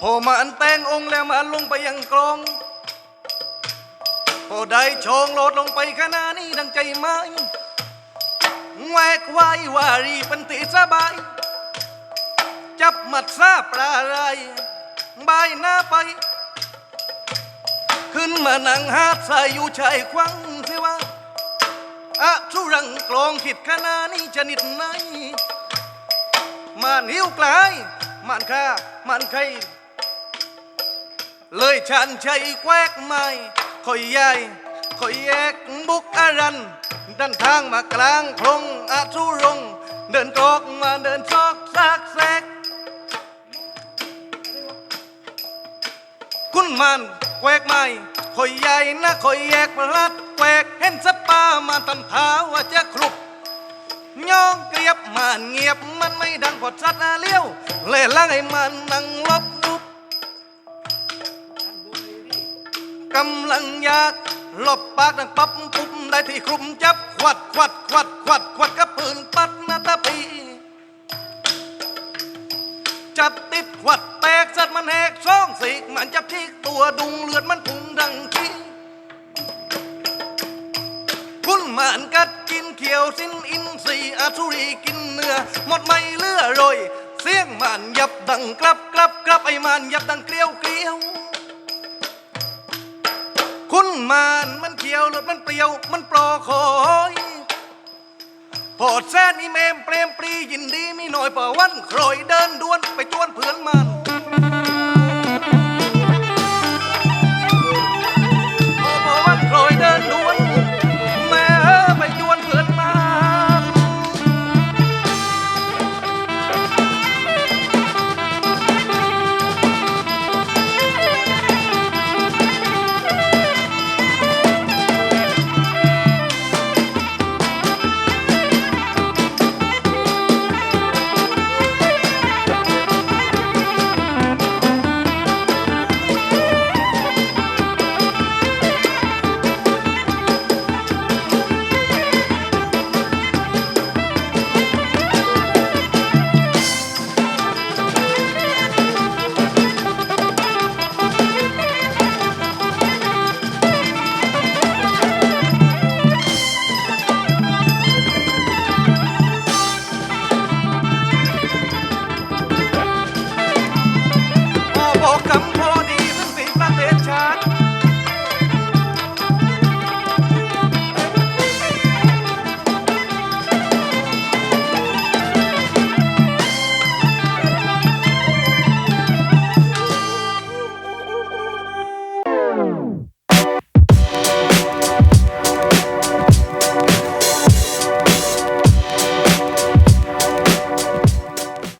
พอมาอันแตงองค์แล้วมาลงไปยังกรองพอได้ชองโลดลงไปขนานี้ดังใจไม้แหวกไว้วารีป็นติสบาย จับมัดซาปลาไรบายหน้าไป ขึ้นมานั่งหาดใส่อยู่ชายควังเสว่าอะทุรังกลองขิดขนานี้ชนิดไหนมันหิวกลายมันค่ามันใคร เลยฉันใจแควกไม้คอยใหญ่คอยแยกบุกอารันดันทางมากลางพงอาทุรงเดินกอกมาเดินซอกซากแซกคุณมันแควกไม้คอยใหญ่นะคอยแยกประลัดแควกเห็นสปามาตันท้าว่าจะครุบย่องเกลียบมันเงียบมันไม่ดังพอสัตว์เลี้ยวเล่ล่างให้มันนั่งลบ กำลังอยากหลบปากดังปั๊บปุ๊บได้ที่คลุมจับควัดควัดควัดควัดควัดกับปืนปัดนาตาปีจับติดควัดแตกสัตว์มันแหกซ่องสีกมันจับที่ตัวดุงเลือดมันพุ่งดังขี้คุณหมานกัดกินเขียวสิ้นอินทรีย์อาสุรีกินเนื้อหมดไม่เลือโรยเสียงหมันยับดังกลับกลับกลับไอ้มันยับดังเกลียวเกลียว มานมันเขียวรถมันเปรี้ยว มันปลอคอยพอดแซนอีเมมเปรมปรียินดีมีหน่อยเป่าวันโครยเดินดวนไปจวนเพื่อนมัน